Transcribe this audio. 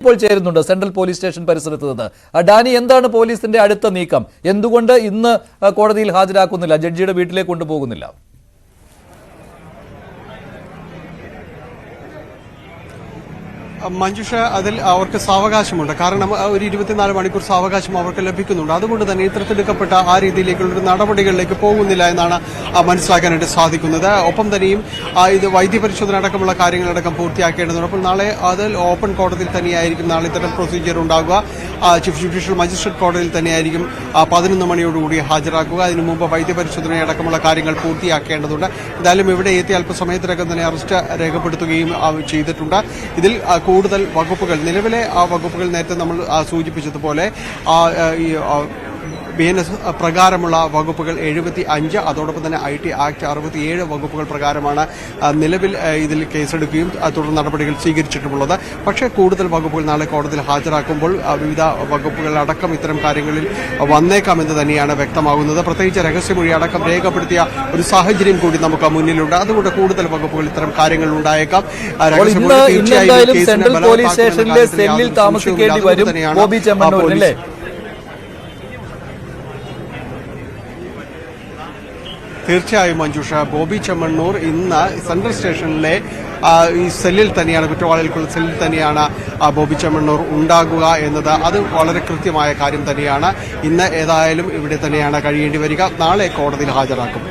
ഇപ്പോൾ ചേരുന്നുണ്ട് central police station പരിസരത്ത് നിന്ന്. ഡാനി എന്താണ് പോലീസിന്റെ അടുത്ത നീക്കം? എന്തുകൊണ്ട് ഇന്ന് കോടതിയിൽ ഹാജരാക്കുന്നില്ല? ജഡ്ജിയുടെ വീട്ടിലേക്ക് കൊണ്ടുപോകുന്നില്ല. മഞ്ജുഷ അതിൽ അവർക്ക് സാവകാശമുണ്ട്. കാരണം ഒരു ഇരുപത്തിനാല് മണിക്കൂർ സാവകാശം അവർക്ക് ലഭിക്കുന്നുണ്ട്. അതുകൊണ്ട് തന്നെ ഇത്തരത്തിലെടുക്കപ്പെട്ട ആ രീതിയിലേക്കുള്ള ഒരു നടപടികളിലേക്ക് പോകുന്നില്ല എന്നാണ് മനസ്സിലാക്കാനായിട്ട് സാധിക്കുന്നത്. ഒപ്പം തന്നെയും ഇത് വൈദ്യപരിശോധന അടക്കമുള്ള കാര്യങ്ങളടക്കം പൂർത്തിയാക്കേണ്ടതുണ്ട്. അപ്പോൾ നാളെ അതിൽ ഓപ്പൺ കോടതിയിൽ തന്നെയായിരിക്കും നാളെ ഇത്തരം പ്രൊസീജിയർ ഉണ്ടാകുക ചീഫ് ജുഡീഷ്യൽ മജിസ്ട്രേറ്റ് കോടതിയിൽ തന്നെയായിരിക്കും പതിനൊന്ന് മണിയോടുകൂടി ഹാജരാക്കുക. അതിനു മുമ്പ് വൈദ്യപരിശോധന അടക്കമുള്ള കാര്യങ്ങൾ പൂർത്തിയാക്കേണ്ടതുണ്ട്. എന്തായാലും ഇവിടെ എത്തിയ അല്പസമയത്തിനകം തന്നെ അറസ്റ്റ് രേഖപ്പെടുത്തുകയും ചെയ്തിട്ടുണ്ട്. ഇതിൽ കൂടുതൽ വകുപ്പുകൾ നിലവിലെ ആ വകുപ്പുകൾ നേരത്തെ നമ്മൾ സൂചിപ്പിച്ചതുപോലെ ബി എൻ എസ് പ്രകാരമുള്ള വകുപ്പുകൾ എഴുപത്തി അഞ്ച് അതോടൊപ്പം തന്നെ ഐ ടി ആക്ട് അറുപത്തിയേഴ് വകുപ്പുകൾ പ്രകാരമാണ് നിലവിൽ ഇതിൽ കേസെടുക്കുകയും തുടർ നടപടികൾ സ്വീകരിച്ചിട്ടുമുള്ളത്. പക്ഷേ കൂടുതൽ വകുപ്പുകൾ നാളെ കോടതിയിൽ ഹാജരാക്കുമ്പോൾ വിവിധ വകുപ്പുകളടക്കം ഇത്തരം കാര്യങ്ങളിൽ വന്നേക്കാമെന്ന് തന്നെയാണ് വ്യക്തമാകുന്നത്. പ്രത്യേകിച്ച് രഹസ്യമൊഴി അടക്കം രേഖപ്പെടുത്തിയ ഒരു സാഹചര്യം കൂടി നമുക്ക് മുന്നിലുണ്ട്. അതുകൊണ്ട് കൂടുതൽ വകുപ്പുകൾ ഇത്തരം കാര്യങ്ങൾ ഉണ്ടായേക്കാം. സെൻട്രൽ പോലീസ് സ്റ്റേഷനിലെ സെല്ലിൽ താമസിക്കേണ്ടി വരും ബോബി ചെമ്മണ്ണൂർ പോലീസ് അല്ലേ തീർച്ചയായും മഞ്ജുഷ. ബോബി ചെമ്മണ്ണൂർ ഇന്ന് സെൻട്രൽ സ്റ്റേഷനിലെ ഈ സെല്ലിൽ തന്നെയാണ് കുറ്റവാളികൾക്കുള്ള സെല്ലിൽ തന്നെയാണ് ബോബി ചെമ്മണ്ണൂർ ഉണ്ടാകുക എന്നത്. അത് വളരെ കൃത്യമായ കാര്യം തന്നെയാണ്. ഇന്ന് ഏതായാലും ഇവിടെ തന്നെയാണ് കഴിയേണ്ടി വരിക. നാളെ കോടതിയിൽ ഹാജരാക്കും.